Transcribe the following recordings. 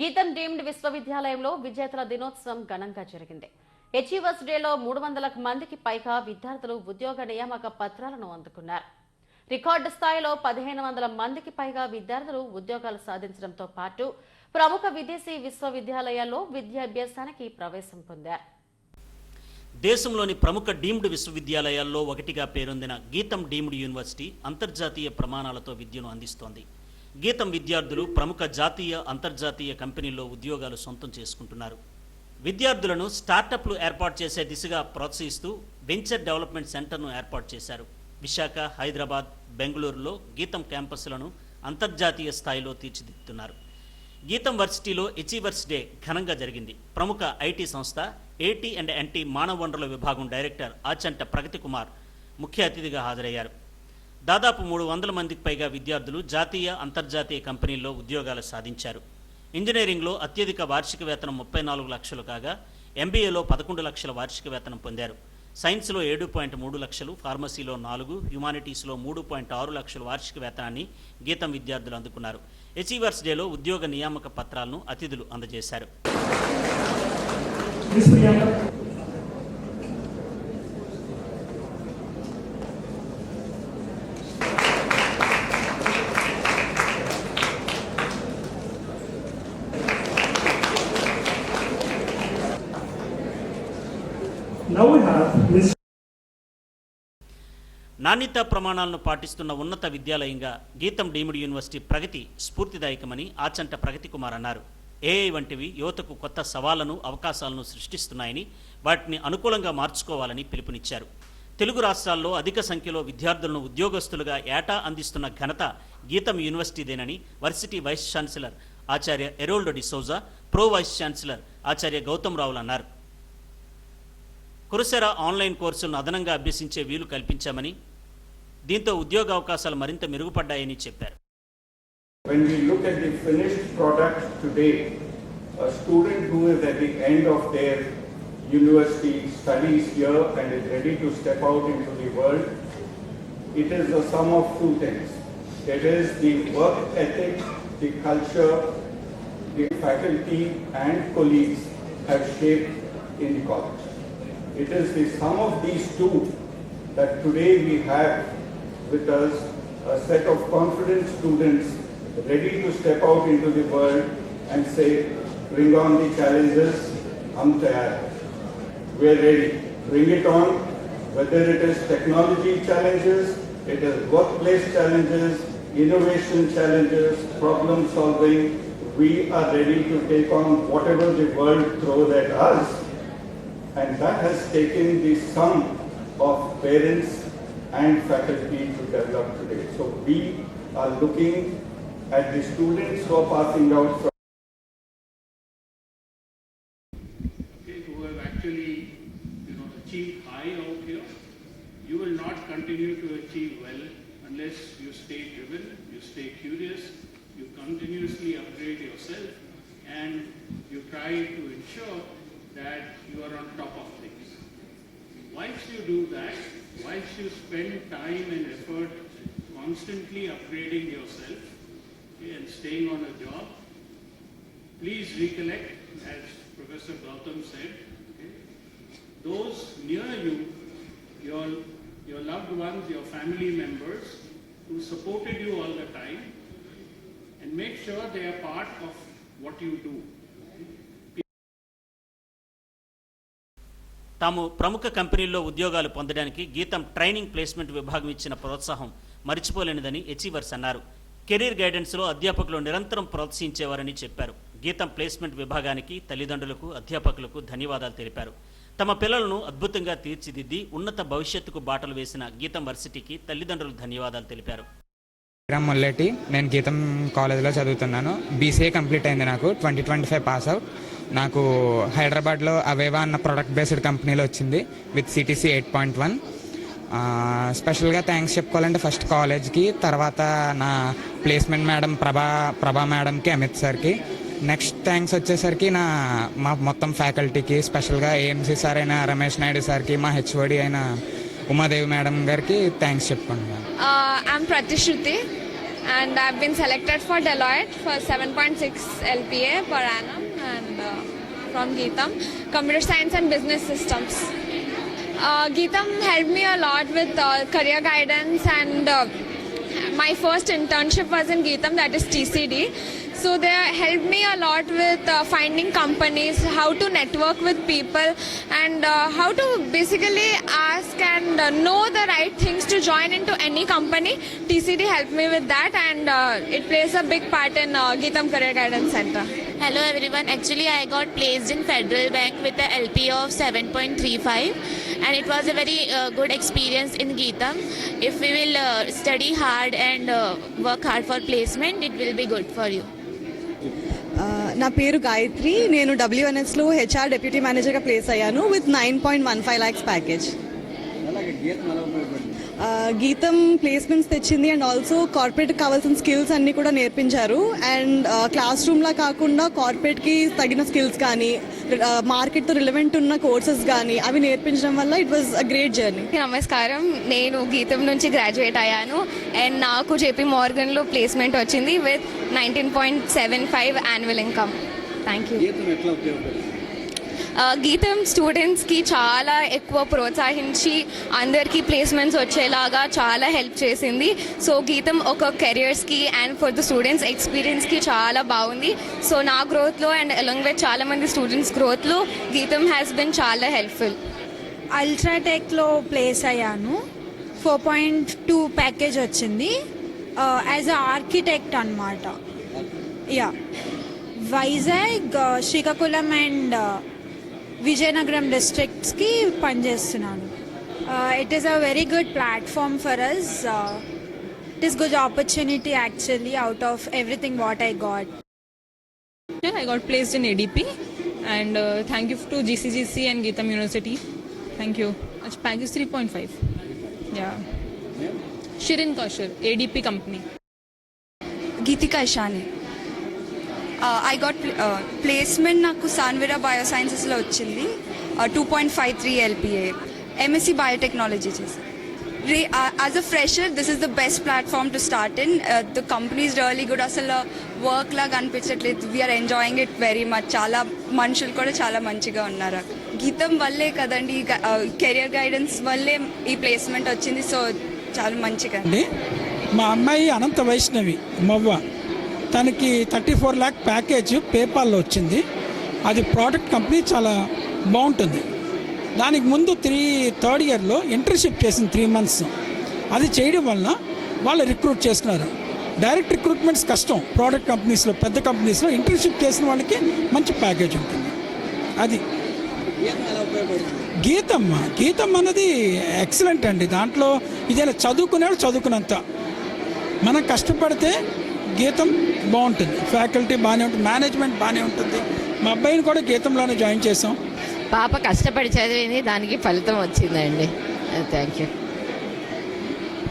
గీతం డీమ్డ్ విశ్వవిద్యాలయంలో విజేతల దినోత్సవం ఘనంగా జరిగింది. హెచ్ఈవర్స్ డేలో మూడు వందల మందికి పైగా విద్యార్థులు ఉద్యోగ నియామక పత్రాలను అందుకున్నారు. రికార్డు స్థాయిలో పదిహేను వందల మందికి పైగా విద్యార్థులు ఉద్యోగాలు సాధించడంతో పాటు ప్రముఖ విదేశీ విశ్వవిద్యాలయాల్లో విద్యాభ్యాసానికి ప్రవేశం పొందారు. దేశంలోని ప్రముఖ డీమ్డ్ విశ్వవిద్యాలయాల్లో ఒకటిగా పేరొందిన గీతం డీమ్డ్ యూనివర్సిటీ అంతర్జాతీయ ప్రమాణాలతో విద్యను అందిస్తోంది. గీతం విద్యార్థులు ప్రముఖ జాతీయ అంతర్జాతీయ కంపెనీల్లో ఉద్యోగాలు సొంతం చేసుకుంటున్నారు. విద్యార్థులను స్టార్టప్లు ఏర్పాటు చేసే దిశగా ప్రోత్సహిస్తూ వెంచర్ డెవలప్మెంట్ సెంటర్ను ఏర్పాటు చేశారు. విశాఖ హైదరాబాద్ బెంగళూరులో గీతం క్యాంపస్లను అంతర్జాతీయ స్థాయిలో తీర్చిదిద్దుతున్నారు. గీతం వర్సిటీలో ఎచీవర్స్ డే ఘనంగా జరిగింది. ప్రముఖ ఐటీ సంస్థ ఏటీ అండ్ ఎన్టీ మానవ వనరుల విభాగం డైరెక్టర్ ఆచంట ప్రగతి కుమార్ ముఖ్య అతిథిగా హాజరయ్యారు. దాదాపు మూడు వందల మందికి పైగా విద్యార్థులు జాతీయ అంతర్జాతీయ కంపెనీల్లో ఉద్యోగాలు సాధించారు. ఇంజనీరింగ్లో అత్యధిక వార్షిక వేతనం ముప్పై నాలుగు లక్షలు కాగా ఎంబీఏలో పదకొండు లక్షల వార్షిక వేతనం పొందారు. సైన్స్లో ఏడు పాయింట్ మూడు లక్షలు ఫార్మసీలో నాలుగు హ్యుమానిటీస్లో మూడు పాయింట్ ఆరు లక్షల వార్షిక వేతనాన్ని గీతం విద్యార్థులు అందుకున్నారు. అచీవర్స్ డేలో ఉద్యోగ నియామక పత్రాలను అతిథులు అందజేశారు. నాణ్యతా ప్రమాణాలను పాటిస్తున్న ఉన్నత విద్యాలయంగా గీతం డీమ్డ్ యూనివర్సిటీ ప్రగతి స్ఫూర్తిదాయకమని ఆచంట ప్రగతి కుమార్ అన్నారు. ఏఐ వంటివి యువతకు కొత్త సవాళ్ళను అవకాశాలను సృష్టిస్తున్నాయని వాటిని అనుకూలంగా మార్చుకోవాలని పిలుపునిచ్చారు. తెలుగు రాష్ట్రాల్లో అధిక సంఖ్యలో విద్యార్థులను ఉద్యోగస్తులుగా ఏటా అందిస్తున్న ఘనత గీతం యూనివర్సిటీదేనని వర్సిటీ వైస్ ఛాన్సలర్ ఆచార్య Eroldo D'Souza pro vice chancellor ఆచార్య గౌతమ్ రావులు అన్నారు. కురసెరా ఆన్లైన్ కోర్సులను అదనంగా అభ్యసించే వీలు కల్పించామని దీంతో ఉద్యోగ అవకాశాలు మరింత మెరుగుపడ్డాయని చెప్పారు When we look at the finished product today, a student who is at the end of their university studies here and is ready to step out into the world, it is a sum of two things. It is the work ethic, the culture, the faculty and colleagues have shaped in the college. It is the sum of these two that today we have with us a set of confident students ready to step out into the world and say, bring on the challenges, hum tayar. hai." We are ready. Bring it on, whether it is technology challenges, it is workplace challenges, innovation challenges, problem solving. We are ready to take on whatever the world throws at us. And that has taken the sum of parents and faculty to develop today. So we are looking at the students who are passing out from who have actually, you know, achieved high out here, you will not continue to achieve well unless you stay driven, you stay curious, you continuously upgrade yourself, and you try to ensure that you are on top of things. Once you do that, once you spend time and effort constantly upgrading yourself and staying on a job, please recollect, as Professor Gautam said, those near you, your, your loved ones, your family members, who supported you all the time, and make sure they are part of what you do. తాము ప్రముఖ కంపెనీల్లో ఉద్యోగాలు పొందడానికి గీతం training placement విభాగం ఇచ్చిన ప్రోత్సాహం మరిచిపోలేనిదని ఎచీవర్స్ అన్నారు. కెరీర్ గైడెన్స్లో అధ్యాపకులు నిరంతరం ప్రోత్సహించేవారని చెప్పారు. గీతం ప్లేస్మెంట్ విభాగానికి తల్లిదండ్రులకు అధ్యాపకులకు ధన్యవాదాలు తెలిపారు. తమ పిల్లలను అద్భుతంగా తీర్చిదిద్ది ఉన్నత భవిష్యత్తుకు బాటలు వేసిన గీతం వర్సిటీకి తల్లిదండ్రులు ధన్యవాదాలు తెలిపారు. రామ్ మొల్లెట్టి నేను గీతం కాలేజ్లో చదువుతున్నాను. బీసీఏ కంప్లీట్ అయింది నాకు. Twenty twenty five pass out. నాకు హైదరాబాద్లో అవేవా అన్న ప్రొడక్ట్ బేస్డ్ కంపెనీలో వచ్చింది with CTC eight point one స్పెషల్గా థ్యాంక్స్ చెప్పుకోవాలంటే ఫస్ట్ కాలేజ్కి తర్వాత నా ప్లేస్మెంట్ మేడం ప్రభా ప్రభా మేడంకి అమిత్ సార్కి నెక్స్ట్ థ్యాంక్స్ వచ్చేసరికి నా మా మొత్తం ఫ్యాకల్టీకి స్పెషల్గా ఏఎంసీ సార్ అయిన రమేష్ నాయుడు సార్కి మా హెచ్ఓడి అయిన ఉమాదేవి మేడం గారికి థ్యాంక్స్ చెప్పుకుంటున్నాను. Uh, I'm and and been selected selected for Deloitte for 7.6 LPA per annum and from Geetam, Computer Science and Business Systems. Uh, Geetam helped me a lot with uh, career guidance and uh, my first internship was in Geetam, that is TCD. So they helped me a lot with uh, finding companies, how to network with people, and uh, how to basically ask and uh, know the right things to join into any company. TCD helped me with that, and uh, it plays a big part in uh, Geetam Career Guidance Center. Hello everyone. Actually, I got placed in Federal Bank with a LP of 7.35, and it was a very uh, good experience in Geetam. If we will uh, study hard and uh, work hard for placement, it will be good for you. నా పేరు గాయత్రి నేను డబ్ల్యూఎన్ఎస్లో HR deputy మేనేజర్గా place అయ్యాను with nine point one five lakhs package Gitam placements తెచ్చింది and also corporate కావాల్సిన skills అన్ని కూడా నేర్పించారు. అండ్ క్లాస్ రూమ్లా కాకుండా కార్పొరేట్కి తగిన స్కిల్స్ కానీ మార్కెట్తో రిలవెంట్ ఉన్న కోర్సెస్ కానీ అవి నేర్పించడం వల్ల it was a great journey నమస్కారం. నేను గీతం నుంచి గ్రాడ్యుయేట్ అయ్యాను. అండ్ నాకు జేపీ మోర్గన్లో ప్లేస్మెంట్ వచ్చింది with nineteen point seven five annual income thank you Gitam స్టూడెంట్స్కి చాలా ఎక్కువ ప్రోత్సహించి అందరికీ ప్లేస్మెంట్స్ వచ్చేలాగా చాలా హెల్ప్ చేసింది. సో గీతం ఒక కెరియర్స్కి అండ్ ఫర్ ద స్టూడెంట్స్ ఎక్స్పీరియన్స్కి చాలా బాగుంది. సో నా గ్రోత్లో అండ్ అలాంగ్ విత్ చాలామంది స్టూడెంట్స్ గ్రోత్లో గీతం హ్యాస్ బిన్ చాలా హెల్ప్ఫుల్ అల్ట్రాటెక్లో ప్లేస్ అయ్యాను. ఫోర్ పాయింట్ టూ ప్యాకేజ్ వచ్చింది. యాజ్ అ ఆర్కిటెక్ట్ అనమాట యా వైజాగ్ శ్రీకాకుళం అండ్ విజయనగరం డిస్ట్రిక్ట్స్కి పనిచేస్తున్నాను it is a very good platform for us it is good opportunity actually out of everything what I got I got placed in ADP and uh, thank you to GCGC and Geetam University. Thank you. It's package 3.5. Yeah. Shirin Kaushal, ADP company. Geetika Ishani I got placement నాకు సాన్విరా బయోసైన్సెస్లో వచ్చింది. Two point five three LPA MSc biotechnology చేసి రే as a fresher this is the best platform to start in the companies really good అసలు work లాగా అనిపించట్లేదు. We are enjoying it very much చాలా మనుషులు కూడా చాలా మంచిగా ఉన్నారు. గీతం వల్లే కదండి కెరియర్ గైడెన్స్ uh, వల్లే ఈ ప్లేస్మెంట్ వచ్చింది. సో చాలా మంచిగా. అండి మా అమ్మాయి అనంత వైష్ణవి మవ్వ. తనకి థర్టీ ఫోర్ ల్యాక్ ప్యాకేజ్ పేపాల్లో వచ్చింది. అది ప్రోడక్ట్ కంపెనీ చాలా బాగుంటుంది. దానికి ముందు త్రీ థర్డ్ ఇయర్లో ఇంటర్న్షిప్ చేసింది త్రీ మంత్స్. అది చేయడం వలన వాళ్ళు రిక్రూట్ చేస్తున్నారు డైరెక్ట్ రిక్రూట్మెంట్స్ కష్టం. ప్రోడక్ట్ కంపెనీస్లో పెద్ద కంపెనీస్లో ఇంటర్న్షిప్ చేసిన వాళ్ళకి మంచి ప్యాకేజ్ ఉంటుంది. అది. గీతమ్మ గీతమ్మ అన్నది ఎక్సలెంట్ అండి. దాంట్లో ఇదేనా చదువుకునేవాడు చదువుకున్నంత. మనం కష్టపడితే గీతం బాగుంటుంది. ఫ్యాకల్టీ బాగానే ఉంటుంది మేనేజ్మెంట్ బాగానే ఉంటుంది. మా అబ్బాయిని కూడా గీతంలోనే జాయిన్ చేసాం పాప కష్టపడి చదివింది దానికి ఫలితం వచ్చిందండి. థ్యాంక్ యూ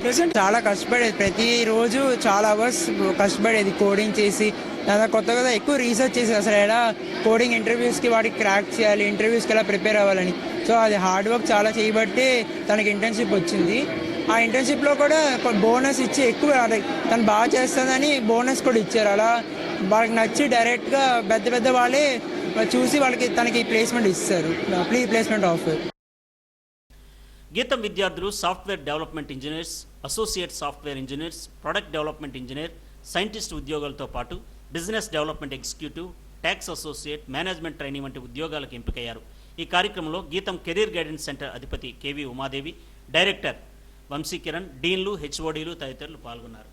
ప్రెసెంట్ చాలా కష్టపడేది. ప్రతిరోజు చాలా అవర్స్ కష్టపడేది కోడింగ్ చేసి దాని కొత్త కొత్త ఎక్కువ రీసెర్చ్ చేసి అసలు ఎలా కోడింగ్ ఇంటర్వ్యూస్కి వాడికి క్రాక్ చేయాలి ఇంటర్వ్యూస్కి ఎలా ప్రిపేర్ అవ్వాలని. సో అది హార్డ్ వర్క్ చాలా చేయబట్టి తనకి ఇంటర్న్షిప్ వచ్చింది. ఆ ఇంటర్న్షిప్లో కూడా బోనస్ ఇచ్చి ఎక్కువ తను బాగా చేస్తుందని బోనస్ కూడా ఇచ్చారు. అలా వాళ్ళకి నచ్చి డైరెక్ట్గా పెద్ద పెద్ద వాళ్ళే చూసి వాళ్ళకి తనకి ప్లేస్మెంట్ ఇస్తారు. ప్లీజ్ ప్లేస్మెంట్ ఆఫర్ గీతం విద్యార్థులు software development engineers associate software engineers product development engineer scientist ఉద్యోగాలతో పాటు business development executive tax associate management training వంటి ఉద్యోగాలకు ఎంపికయ్యారు. ఈ కార్యక్రమంలో గీతం కెరీర్ గైడెన్స్ సెంటర్ అధిపతి కేవీ ఉమాదేవి డైరెక్టర్ వంశీకిరణ్ డీన్లు హెచ్ఓడీలు తదితరులు పాల్గొన్నారు.